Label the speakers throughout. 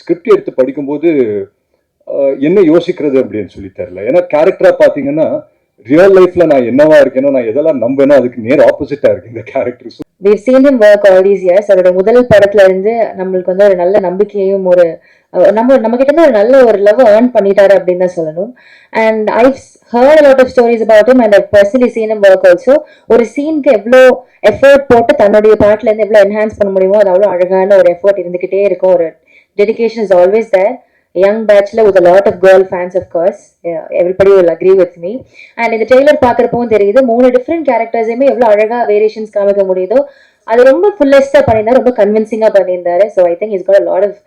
Speaker 1: Script எடுத்து படிக்கும்போது என்ன யோசிக்கிறது? அப்படின்னு சொல்லி தெரில ஏன்னா கேரக்டராக பார்த்தீங்கன்னா ரியல் லைஃப்ல நான் என்னவா இருக்கேனோ நான் எதெல்லாம் நம்பேனோ அதுக்கு நேர் ஆப்போசிட்டா இருக்கு இந்த character
Speaker 2: we've seen him work all these years. அவரோட முதல் படத்துல இருந்து நம்மளுக்கு வந்து ஒரு நல்ல நம்பிக்கையும் ஒரு நம்ம நம்ம கிட்ட இருந்து ஒரு நல்ல ஒரு லவ் ஏர்ன் பண்ணிட்டாரு அப்படின்னு தான் சொல்லணும். And I heard lot of stories about and I personally seen work also ஒரு சீனுக்கு எவ்வளோ எஃபர்ட் போட்டு தன்னுடைய பாட்டுல இருந்து எவ்வளோ என்ஹான்ஸ் பண்ண முடியுமோ அது அவ்வளோ அழகான ஒரு எஃபர்ட் இருந்துகிட்டே இருக்கும். ஒரு dedication is always there young பேட்ச்ல with lot of girl fans of course everybody will agree with me and இந்த ட்ரெய்லர் பார்க்குறப்பவும் தெரியுது மூணு டிஃப்ரெண்ட் கேரக்டர்ஸையுமே எவ்வளோ அழகாக வேரியேஷன்ஸ் காமிக்க முடியுதோ அது ரொம்ப ஃபுல்லஸ்டாக பண்ணியிருந்தாரு ரொம்ப கன்வின்சிங்காக பண்ணியிருந்தாரு. So I think is got lot of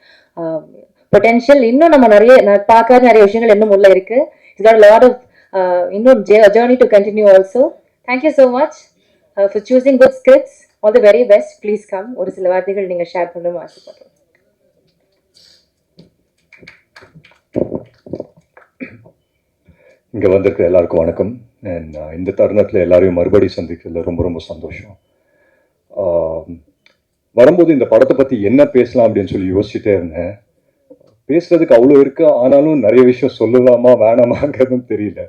Speaker 2: potential இன்னும் நம்ம நிறைய பார்க்காத நிறைய விஷயங்கள் இன்னும் உள்ள இருக்கு. இஸ் காட் லாட் ஆஃப் இன்னும் journey to continue also thank you so much for choosing good scripts all the very best please come ஒரு சில வார்த்தைகள் நீங்கள் ஷேர் பண்ணணும்னு ஆசைப்படுறோம்.
Speaker 1: இங்கே வந்திருக்கிற எல்லாருக்கும் வணக்கம். அண்ட் uh, இந்த தருணத்தில் எல்லாரையும் மறுபடியும் சந்திக்கிறதுல ரொம்ப ரொம்ப சந்தோஷம். வரும்போது இந்த படத்தை பற்றி என்ன பேசலாம் அப்படின்னு சொல்லி யோசிச்சுட்டே இருந்தேன். பேசுறதுக்கு அவ்வளோ இருக்கு ஆனாலும் நிறைய விஷயம் சொல்லலாமா வேணாமாங்கிறதும் தெரியல.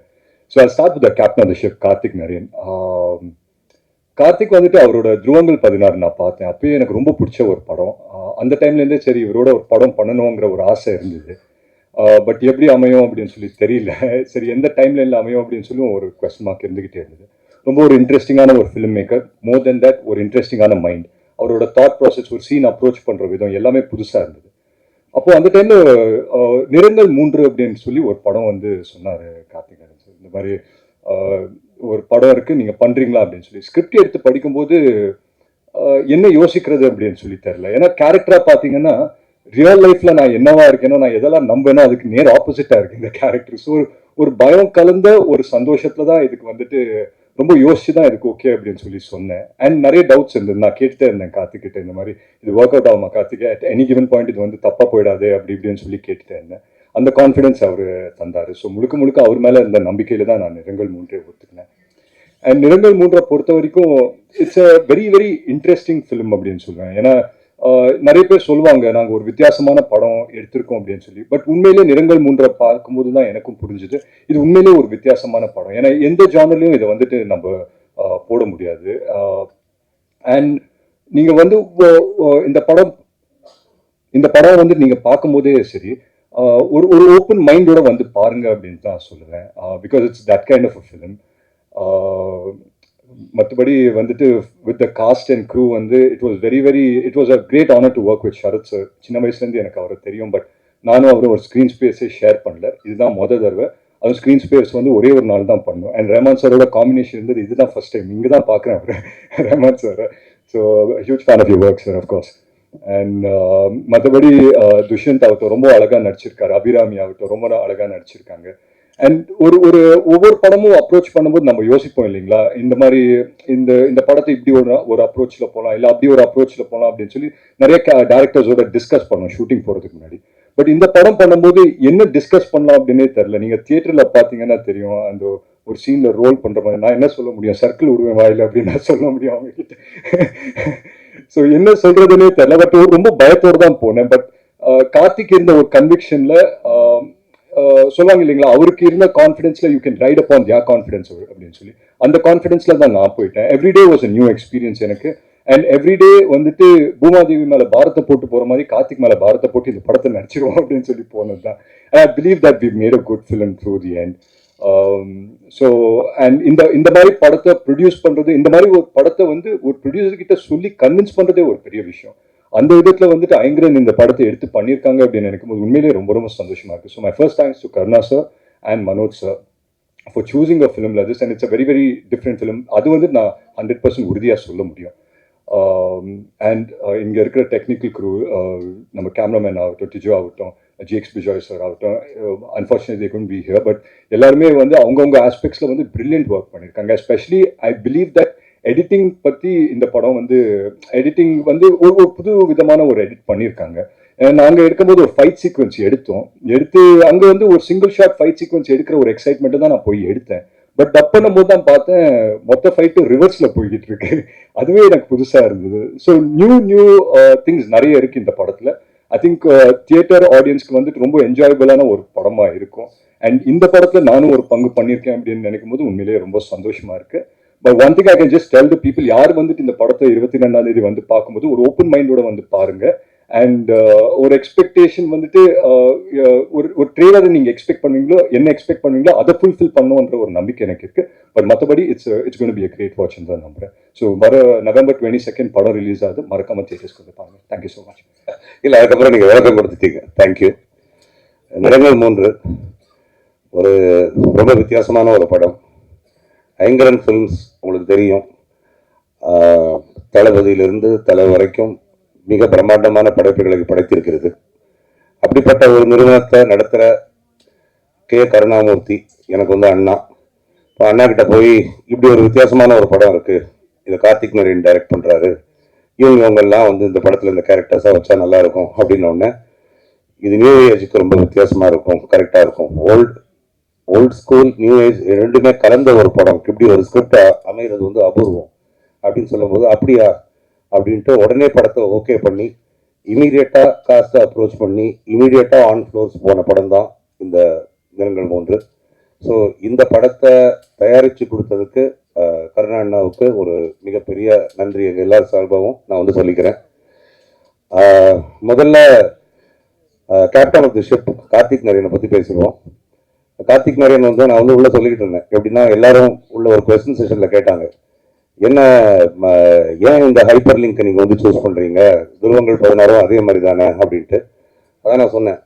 Speaker 1: So I start with captain of ship Karthick Naren. Karthick வந்துட்டு அவரோட துருவங்கள் பதினாறு நான் பார்த்தேன். அப்பயே எனக்கு ரொம்ப பிடிச்ச ஒரு படம். அந்த டைம்லேருந்தே சரி இவரோட ஒரு படம் பண்ணணுங்கிற ஒரு ஆசை இருந்தது. பட் எப்படி அமையும் அப்படின்னு சொல்லி தெரியல. சரி எந்த டைம்ல அமையும் அப்படின்னு சொல்லி ஒரு கொஸ்டின் மார்க் இருந்துகிட்டே இருந்தது. ரொம்ப ஒரு இன்ட்ரெஸ்டிங்கான ஒரு film maker more than that ஒரு இன்ட்ரெஸ்டிங்கான மைண்ட் அவரோட தாட் ப்ராசஸ் ஒரு சீன் அப்ரோச் பண்ணுற விதம் எல்லாமே புதுசாக இருந்தது. அப்போது அந்த டைமில் நிறங்கள் மூன்று அப்படின்னு சொல்லி ஒரு படம் வந்து சொன்னார் கார்த்திகேயன் சார். இந்த மாதிரி ஒரு படம் இருக்குது நீங்கள் பண்ணுறீங்களா அப்படின்னு சொல்லி. ஸ்கிரிப்ட் எடுத்து படிக்கும்போது என்ன யோசிக்கிறது அப்படின்னு சொல்லி தெரியல. ஏன்னா கேரக்டராக பார்த்தீங்கன்னா ரியல் லைஃப்ல நான் என்னவா இருக்கேனோ நான் எதெல்லாம் நம்பேனோ அதுக்கு நேர் ஆப்போசிட்டா இருக்கு இந்த கேரக்டர் ஸோ ஒரு பயம் கலந்த ஒரு சந்தோஷத்துல தான் இதுக்கு வந்துட்டு ரொம்ப யோசிச்சு தான் இதுக்கு ஓகே அப்படின்னு சொல்லி சொன்னேன். அண்ட் நிறைய டவுட்ஸ் இருந்தது. நான் கேட்டுட்டே இருந்தேன் கார்த்திகிட்ட இந்த மாதிரி இது ஒர்க் அவுட் ஆகுமா கார்த்திகே? அட் எனி கிவன் பாயிண்ட் இது வந்து தப்பா போயிடாது அப்படி இப்படின்னு சொல்லி கேட்டுட்டே இருந்தேன். அந்த கான்ஃபிடன்ஸ் அவர் தந்தாரு. ஸோ முழுக்க முழுக்க அவர் மேல இருந்த நம்பிக்கையில தான் நான் நிறங்கள் மூன்றே ஒத்துக்கினேன் அண்ட் நிறங்கள் மூன்றை பொறுத்த வரைக்கும் it's a very very interesting film அப்படின்னு சொல்லுவேன். ஏன்னா நிறைய பேர் சொல்லுவாங்க நாங்கள் ஒரு வித்தியாசமான படம் எடுத்திருக்கோம் அப்படின்னு சொல்லி. பட் உண்மையிலே நிறங்கள் மூன்றை பார்க்கும்போது தான் எனக்கும் புரிஞ்சுது. இது உண்மையிலே ஒரு வித்தியாசமான படம். ஏன்னா எந்த ஜானர்லையும் இதை வந்துட்டு நம்ம போட முடியாது. அண்ட் நீங்கள் வந்து இந்த படம் இந்த படம் வந்து நீங்கள் பார்க்கும்போதே சரி ஒரு ஒரு ஓப்பன் மைண்டோட வந்து பாருங்க அப்படின்னு தான் சொல்லுவேன். Because it's that kind of a film மற்றபடி வந்துட்டு with the cast and crew வந்து it was very very it was a great honour to work with Sarath sir சின்ன வயசுலேருந்து எனக்கு அவரை தெரியும் பட் நானும் அவரும் ஒரு ஸ்க்ரீன் ஸ்பேஸே ஷேர் பண்ணல. இதுதான் மொதல் தடவை. அதுவும் ஸ்க்ரீன் ஸ்பேஸ் வந்து ஒரே ஒரு நாள் தான் பண்ணோம் அண்ட் ரஹ்மான் சாரோட காம்பினேஷன் இருந்தது இதுதான் ஃபர்ஸ்ட் டைம் இங்கே தான் பார்க்குறேன் அவர். Rahman sir so huge fan of you work sir of course and மற்றபடி துஷ்யந்த் ஆகட்டும் ரொம்ப அழகாக நடிச்சிருக்காரு. அபிராமி ஆகட்டும் ரொம்ப அழகாக நடிச்சிருக்காங்க. அண்ட் ஒரு ஒரு ஒவ்வொரு படமும் அப்ரோச் பண்ணும்போது நம்ம யோசிப்போம் இல்லைங்களா? இந்த மாதிரி இந்த இந்த படத்தை இப்படி ஒரு ஒரு அப்ரோச்சில் போகலாம் இல்லை அப்படி ஒரு அப்ரோச்சில் போகலாம் அப்படின்னு சொல்லி நிறைய டேரக்டர்ஸோட டிஸ்கஸ் பண்ணோம் ஷூட்டிங் போகிறதுக்கு முன்னாடி. பட் இந்த படம் பண்ணும்போது என்ன டிஸ்கஸ் பண்ணலாம் அப்படின்னே தெரில நீங்கள் தியேட்டரில் பார்த்தீங்கன்னா தெரியும் அந்த ஒரு சீனில் ரோல் பண்ணுற மாதிரி. நான் என்ன சொல்ல முடியும்? சர்க்கிள் விடுவேன் வாயில அப்படின்னு நான் சொல்ல முடியும் அவங்க கிட்ட ஸோ என்ன சொல்கிறதுனே தெரில பட் ரொம்ப பயத்தோடு தான் போனேன். பட் கார்த்திக் இருந்த ஒரு கன்விக்ஷனில் சொல்லுவாங்க இல்லைங்களா? அவருக்கு இருந்த கான்ஃபிடன்ஸ்ல you can ride upon your confidence அப்படின்னு சொல்லி. அந்த கான்ஃபிடன்ஸ்ல தான் நான் போயிட்டேன். Every day was a new experience எனக்கு. அண்ட் எவ்ரிடே வந்துட்டு பூமாதேவி மேல பாரத்தை போட்டு போற மாதிரி கார்த்திக் மேல பாரத்தை போட்டு இந்த படத்தை நடிச்சிருவோம் அப்படின்னு சொல்லி போனது தான் I believe that we made a good film through the and so and இந்த இந்த மாதிரி படத்தை ப்ரொடியூஸ் பண்றது இந்த மாதிரி ஒரு படத்தை வந்து ஒரு ப்ரொடியூசர் கிட்ட சொல்லி கன்வின்ஸ் பண்றதே ஒரு பெரிய விஷயம். அந்த விதத்தில் வந்துட்டு ஐங்கரன் இந்த படத்தை எடுத்து பண்ணியிருக்காங்க அப்படின்னு நினைக்கும் போது உண்மையிலேயே ரொம்ப ரொம்ப சந்தோஷமாக இருக்குது so my first thanks to Karuna sir and Manoj sir for choosing a film லஜஸ் and it's a very very different film அது வந்து நான் ஹண்ட்ரட் பர்சன்ட் உறுதியாக சொல்ல முடியும். Um, அண்ட் uh, இங்கே இருக்கிற டெக்னிக்கல் க்ரூ uh, நம்ம கேமராமேன் ஆகட்டும் டிஜோ ஆகட்டும் ஜிஎக்ஸ் பிஜாய் சார் ஆகட்டும் unfortunately couldn't be here but எல்லாருமே வந்து அவங்கவுங்க ஆஸ்பெக்ட்ஸில் வந்து பிரில்லியன்ட் ஒர்க் பண்ணியிருக்காங்க. Especially I believe that editing பற்றி இந்த படம் வந்து எடிட்டிங் வந்து ஒரு ஒரு புது விதமான ஒரு எடிட் பண்ணியிருக்காங்க. நாங்கள் எடுக்கும்போது ஒரு ஃபைட் சீக்வன்ஸ் எடுத்தோம். எடுத்து அங்கே வந்து ஒரு சிங்கிள் ஷாட் ஃபைட் சீக்வன்ஸ் எடுக்கிற ஒரு எக்ஸைட்மெண்ட்டு தான் நான் போய் எடுத்தேன். பட் டப் பண்ணும்போது தான் பார்த்தேன் மொத்த ஃபைட்டு ரிவர்ஸில் போய்கிட்டு இருக்கு. அதுவே எனக்கு புதுசாக இருந்தது. ஸோ நியூ நியூ திங்ஸ் நிறைய இருக்கு இந்த படத்தில். ஐ திங்க் தியேட்டர் ஆடியன்ஸ்க்கு வந்துட்டு ரொம்ப என்ஜாயபிளான ஒரு படமாக இருக்கும். அண்ட் இந்த படத்தில் நானும் ஒரு பங்கு பண்ணியிருக்கேன் அப்படின்னு நினைக்கும் போது உண்மையிலேயே ரொம்ப சந்தோஷமாக இருக்குது but one thing I can just tell the people யார் வந்துட்டு இந்த படத்தை இருபத்தி ரெண்டாம் தேதி வந்து பார்க்கும்போது ஒரு ஓப்பன் மைண்டோட வந்து பாருங்க. அண்ட் uh, ஒரு எக்ஸ்பெக்டேஷன் வந்துட்டு uh, uh, ஒரு ஒரு ட்ரெய்லரை நீங்க எக்ஸ்பெக்ட் பண்ணுவீங்களோ என்ன எக்ஸ்பெக்ட் பண்ணுவீங்களோ அதை ஃபுல்ஃபில் பண்ணுன்ற ஒரு நம்பிக்கை எனக்கு இருக்கு. பட் மற்றபடி it's it's gonna be a great watch தான் நம்புறேன். ஸோ வர நவம்பர் டுவெண்ட்டி செகண்ட் படம் ரிலீஸ் ஆகுது. மறக்காம தேட்டர்ஸ்க்கு வந்து பாருங்க. தேங்க்யூ ஸோ மச்
Speaker 3: இல்லை அதுக்கப்புறம் நீங்கள் விளக்கம் கொடுத்துட்டீங்க. தேங்க்யூ நிறங்கள் மூன்று. ஒரு ரொம்ப வித்தியாசமான ஒரு படம். ஐங்கரன் ஃபிலிம்ஸ் உங்களுக்கு தெரியும். தளபதியிலிருந்து தலை வரைக்கும் மிக பிரம்மாண்டமான படைப்புகளை படைத்திருக்கிறது. அப்படிப்பட்ட ஒரு நிறுவனத்தை நடத்துகிற கே. கருணாமூர்த்தி எனக்கு வந்து அண்ணா. இப்போ அண்ணா கிட்ட போய் இப்படி ஒரு வித்தியாசமான ஒரு படம் இருக்குது இதை கார்த்திக் நரேன் டைரக்ட் பண்ணுறாரு இவங்க இவங்கெல்லாம் வந்து இந்த படத்தில் இந்த கேரக்டர்ஸாக வச்சா நல்லாயிருக்கும் அப்படின்னோடனே இது நியூ ஏஜுக்கு ரொம்ப வித்தியாசமாக இருக்கும் கரெக்டாக இருக்கும். Old old school new age ரெண்டுமே கலந்த ஒரு படம். இப்படி ஒரு ஸ்கிரிப்டை அமைகிறது வந்து அபூர்வம் அப்படின்னு சொல்லும்போது அப்படியா? அப்படின்ட்டு உடனே படத்தை ஓகே பண்ணி இமீடியட்டாக காஸ்ட்டை அப்ரோச் பண்ணி இமீடியட்டாக ஆன் ஃப்ளோர்ஸ் போன படம் தான் இந்த நிறங்கள் மூன்று. ஸோ இந்த படத்தை தயாரித்து கொடுத்ததுக்கு கருணாண்ணாவுக்கு கருணா அண்ணாவுக்கு ஒரு மிகப்பெரிய நன்றி எல்லார் சார்பாகவும் நான் வந்து சொல்லிக்கிறேன். முதல்ல captain of the ship Karthik நரேனை பற்றி பேசுவோம் கார்த்திக் மரியன் வந்து நான் வந்து உள்ளே சொல்லிக்கிட்டு இருந்தேன். எப்படின்னா எல்லாரும் உள்ள ஒரு கொஸ்டின் செஷனில் கேட்டாங்க. என்ன ஏன் இந்த ஹைப்பர் லிங்க் நீங்கள் வந்து சூஸ் பண்ணுறீங்க துருவங்கள் பதினாறும் அதே மாதிரி தானே அப்படின்ட்டு. அதான் நான் சொன்னேன்.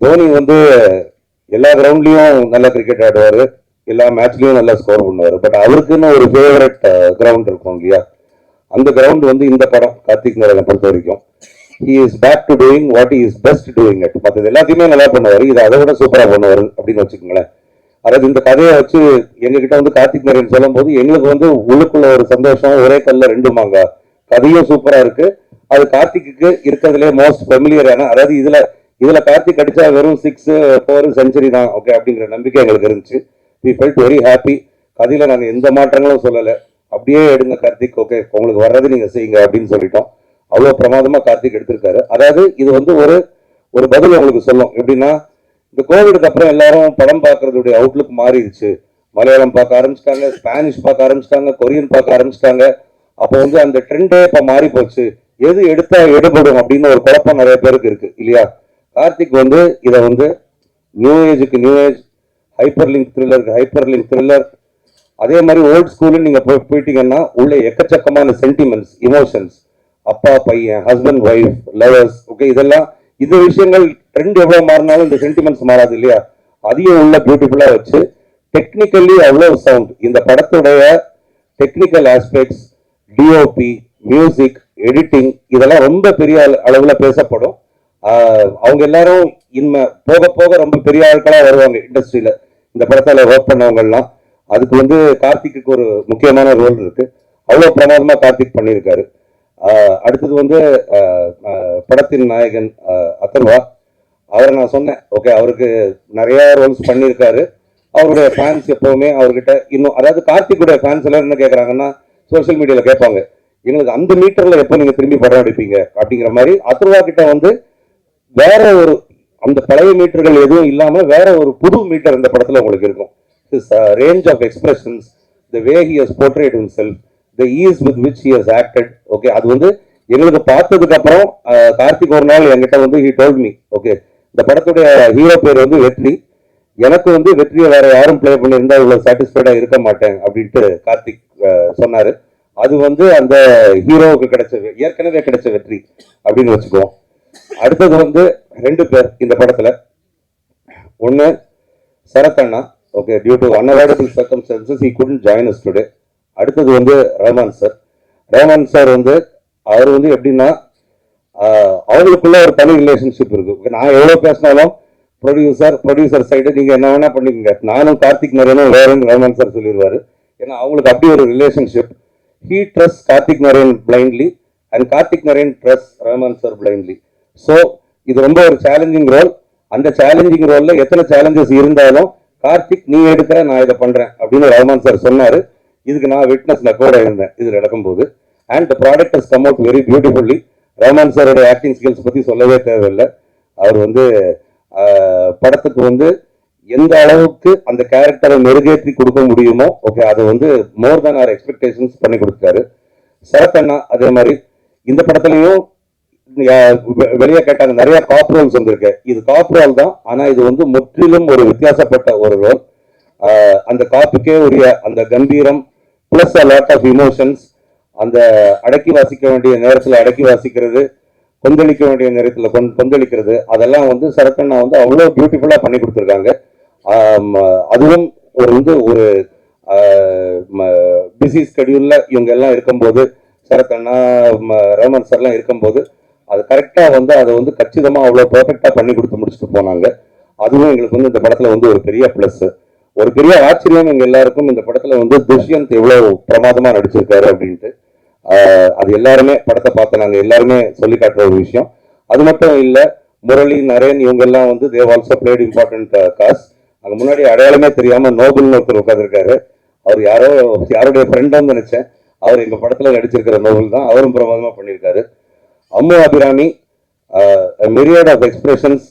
Speaker 3: தோனி வந்து எல்லா கிரவுண்ட்லேயும் நல்ல கிரிக்கெட் ஆடுவார். எல்லா மேட்ச்லேயும் நல்லா ஸ்கோர் பண்ணுவார். பட் அவருக்குன்னு ஒரு ஃபேவரட் கிரவுண்ட் இருக்கும் இல்லையா? அந்த கிரவுண்ட் வந்து இந்த படம் கார்த்திக் நரேனை பொறுத்த வரைக்கும் he is back to doing what is best doing it மற்றது எல்லாத்தையுமே நல்லா பண்ணுவார். இது அதை விட சூப்பராக பண்ணுவார் அப்படின்னு வச்சுக்கோங்களேன். அதாவது இந்த கதையை வச்சு எங்ககிட்ட வந்து கார்த்திக் நரேன் சொல்லும் போது எங்களுக்கு வந்து உள்ளுக்குள்ள ஒரு சந்தோஷம் ஒரே கல்ல ரெண்டு மாங்க. கதையும் சூப்பராக இருக்கு. அது கார்த்திக்கு இருக்கிறதுலே மோஸ்ட் ஃபெமிலியரான அதாவது இதுல இதுல கார்த்திக் அடிச்சா வெறும் சிக்ஸ் ஃபோர் செஞ்சுரி தான் ஓகே அப்படிங்கிற நம்பிக்கை எங்களுக்கு இருந்துச்சு. வி ஃபெல்ட் வெரி ஹாப்பி கதையில நாங்கள் எந்த மாற்றங்களும் சொல்லலை. அப்படியே எடுங்க கார்த்திக் ஓகே உங்களுக்கு வர்றது நீங்க செய்யுங்க அப்படின்னு சொல்லிட்டோம். அவ்வளோ பிரமாதமாக கார்த்திக் எடுத்திருக்காரு. அதாவது இது வந்து ஒரு ஒரு பதில் உங்களுக்கு சொல்லும். எப்படின்னா இந்த கோவிடுக்கு அப்புறம் எல்லாரும் படம் பார்க்கறதுடைய அவுட்லுக் மாறிடுச்சு. மலையாளம் பார்க்க ஆரம்பிச்சிட்டாங்க ஸ்பானிஷ் பார்க்க ஆரம்பிச்சிட்டாங்க கொரியன் பார்க்க ஆரம்பிச்சிட்டாங்க. அப்போ வந்து அந்த ட்ரெண்டே இப்போ மாறி போச்சு. எது எடுத்தா எடுபடும் அப்படின்னு ஒரு குழப்பம் நிறைய பேருக்கு இருக்கு இல்லையா? கார்த்திக் வந்து இதை வந்து நியூ ஏஜுக்கு நியூ ஏஜ் ஹைப்பர் லிங்க் த்ரில்லருக்கு ஹைப்பர் லிங்க் த்ரில்லர் அதே மாதிரி ஓல்டு ஸ்கூலுன்னு நீங்கள் போய் போயிட்டீங்கன்னா உள்ள எக்கச்சக்கமான சென்டிமெண்ட்ஸ் இமோஷன்ஸ் அப்பா பையன் ஹஸ்பண்ட் ஒய்ஃப் லவர்ஸ் ஓகே இதெல்லாம் இந்த விஷயங்கள் ட்ரெண்ட் எவ்வளோ மாறினாலும் இந்த சென்டிமெண்ட்ஸ் மாறாது இல்லையா? அதையும் உள்ள பியூட்டிஃபுல்லாக வச்சு டெக்னிக்கலி அவ்வளோ சவுண்ட் இந்த படத்துடைய technical aspects DOP music editing இதெல்லாம் ரொம்ப பெரிய அளவில் பேசப்படும். அவங்க எல்லாரும் இன்ம போக போக ரொம்ப பெரிய ஆட்களாக வருவாங்க இண்டஸ்ட்ரியில் இந்த படத்தில் ஒர்க் பண்ணவங்கள்லாம். அதுக்கு வந்து கார்த்திக்கு ஒரு முக்கியமான ரோல் இருக்குது அவ்வளோ பிரமாதமாக கார்த்திக் பண்ணியிருக்காரு. அடுத்தது வந்து படத்தின் நாயகன் அத்தர்வா அதர்வா அவரை நான் சொன்னேன். ஓகே அவருக்கு நிறைய ரோல்ஸ் பண்ணியிருக்காரு. அவருடைய ஃபேன்ஸ் எப்போவுமே அவர்கிட்ட இன்னும் அதாவது கார்த்திக்குடைய ஃபேன்ஸ் எல்லாம் என்ன கேட்குறாங்கன்னா சோஷியல் மீடியாவில் கேட்பாங்க. எங்களுக்கு அந்த மீட்டரில் எப்போ நீங்கள் திரும்பி படம் எடுப்பீங்க? அப்படிங்கிற மாதிரி அத்தர்வா கிட்ட வந்து வேற ஒரு அந்த பழைய மீட்டர்கள் எதுவும் இல்லாமல் வேற ஒரு புது மீட்டர் இந்த படத்தில் உங்களுக்கு இருக்கும். Range of expressions the way he has portrayed himself. The ease with which he has acted okay அது வந்து எங்களுக்கு பார்த்ததுக்கு அப்புறம் கார்த்திக் ஒரு நாள் என்கிட்ட வந்து ஹி டோல்ட் மீ ஓகே இந்த படத்துடைய ஹீரோ பேர் வந்து வெற்றி. எனக்கு வந்து வெற்றியை வேற யாரும் ப்ளே பண்ணியிருந்தா இவ்வளோ சாட்டிஸ்ஃபைடா இருக்க மாட்டேன் அப்படின்ட்டு கார்த்திக் சொன்னார் சொன்னாரு. அது வந்து அந்த ஹீரோவுக்கு கிடைச்ச ஏற்கனவே கிடைச்ச வெற்றி அப்படின்னு வச்சுக்குவோம். அடுத்தது வந்து ரெண்டு பேர் இந்த படத்துல. ஒன்று சரத் அண்ணா okay due to unavoidable circumstances he couldn't join us today அடுத்தது வந்து ரஹ்மான் சார். ரஹ்மான் சார் வந்து அவர் வந்து எப்படின்னா அவங்களுக்குள்ள ஒரு தனி ரிலேஷன்ஷிப் இருக்கு. நான் எவ்வளோ பேசினாலும் ப்ரொடியூசர் ப்ரொடியூசர் சைடு நீங்கள் என்ன வேணா பண்ணிக்கங்க. நானும் கார்த்திக் நரேனும் வேறன்னு ரஹ்மான் சார் சொல்லிடுவார். ஏன்னா அவங்களுக்கு அப்படி ஒரு relationship he trusts Karthik Naren blindly and Karthik Naren trusts Rahman sir blindly so இது ரொம்ப ஒரு சேலஞ்சிங் ரோல் அந்த சேலஞ்சிங் ரோலில் எத்தனை சேலஞ்சஸ் இருந்தாலும் கார்த்திக் நீ எடுக்கிற நான் இதை பண்ணுறேன் அப்படின்னு ரஹ்மான் சார் சொன்னார். இதுக்கு நான் விட்னஸ் கூட இருந்தேன். இது நடக்கும்போது. And the product has come out very beautifully Rahman சாரோட ஆக்டிங் ஸ்கில்ஸ் பற்றி சொல்லவே தேவையில்லை. அவர் வந்து படத்துக்கு வந்து எந்த அளவுக்கு அந்த கேரக்டரை மெருகேற்றி கொடுக்க முடியுமோ ஓகே அதை வந்து மோர் தேன் ஆர் எக்ஸ்பெக்டேஷன்ஸ் பண்ணி கொடுத்தாரு சரத் அண்ணா அதே மாதிரி இந்த படத்துலையும் வெளியே கேட்டாங்க நிறைய காப் ரோல்ஸ் வந்திருக்கு. இது காப் ரோல் தான் ஆனால் இது வந்து முற்றிலும் ஒரு வித்தியாசப்பட்ட ஒரு ரோல் அந்த காப்புக்கே உரிய அந்த கம்பீரம் plus a lot of emotions அந்த அடக்கி வாசிக்க வேண்டிய நேரத்தில் அடக்கி வாசிக்கிறது கொந்தளிக்க வேண்டிய நேரத்தில் கொந் கொந்தளிக்கிறது அதெல்லாம் வந்து சரக்கண்ணா வந்து அவ்வளோ பியூட்டிஃபுல்லாக பண்ணி கொடுத்துருக்காங்க. அதுவும் ஒரு வந்து ஒரு பிஸி ஸ்கெடியூலில் இவங்க எல்லாம் இருக்கும்போது சரக்கண்ணா ம, சார்லாம் இருக்கும்போது அது கரெக்டாக வந்து அதை வந்து கச்சிதமாக அவ்வளோ பர்ஃபெக்டாக பண்ணி கொடுத்து முடிச்சுட்டு போனாங்க. அதுவும் எங்களுக்கு வந்து இந்த படத்தில் வந்து ஒரு பெரிய ப்ளஸ்ஸு ஒரு பெரிய ஆச்சரியம் எங்க எல்லாருக்கும். இந்த படத்துல வந்து துஷ்யந்த் எவ்வளவு பிரமாதமா நடிச்சிருக்காரு அப்படின்ட்டு. அது எல்லாருமே படத்தை பார்த்த நாங்க எல்லாருமே சொல்லி காட்டுற ஒரு விஷயம். அது மட்டும் இல்ல முரளி நரேன் இவங்க எல்லாம் வந்து Dev also played important cause அங்க முன்னாடி அடையாளமே தெரியாம நோபல்னு ஒருத்தர் உட்காந்துருக்காரு அவர் யாரோ யாருடைய ஃப்ரெண்டான்னு நினைச்சேன். அவர் எங்க படத்துல நடிச்சிருக்கிற நோபல் தான். அவரும் பிரமாதமா பண்ணியிருக்காரு. Ammu Abhirami myriad of expressions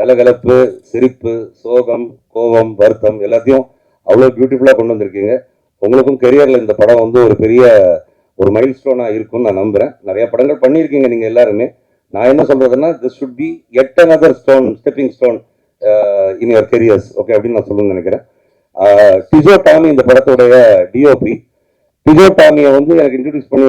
Speaker 3: கலகலப்பு சிரிப்பு சோகம் கோபம் வருத்தம் எல்லாத்தையும் அவ்வளோ பியூட்டிஃபுல்லாக கொண்டு வந்திருக்கீங்க. உங்களுக்கும் கெரியரில் இந்த படம் வந்து ஒரு பெரிய ஒரு மைல் ஸ்டோனாக இருக்கும்னு நான் நம்புகிறேன் நிறைய படங்கள் பண்ணியிருக்கீங்க நீங்கள் எல்லாருமே. நான் என்ன சொல்கிறதுன்னா this should be at another stone stepping stone in your careers okay அப்படின்னு நான் சொல்லணும்னு நினைக்கிறேன். Uh, டிஜோ டாமி இந்த படத்துடைய டிஓபி டிஜோ டாமியை வந்து எனக்கு இன்ட்ரடியூஸ் பண்ணி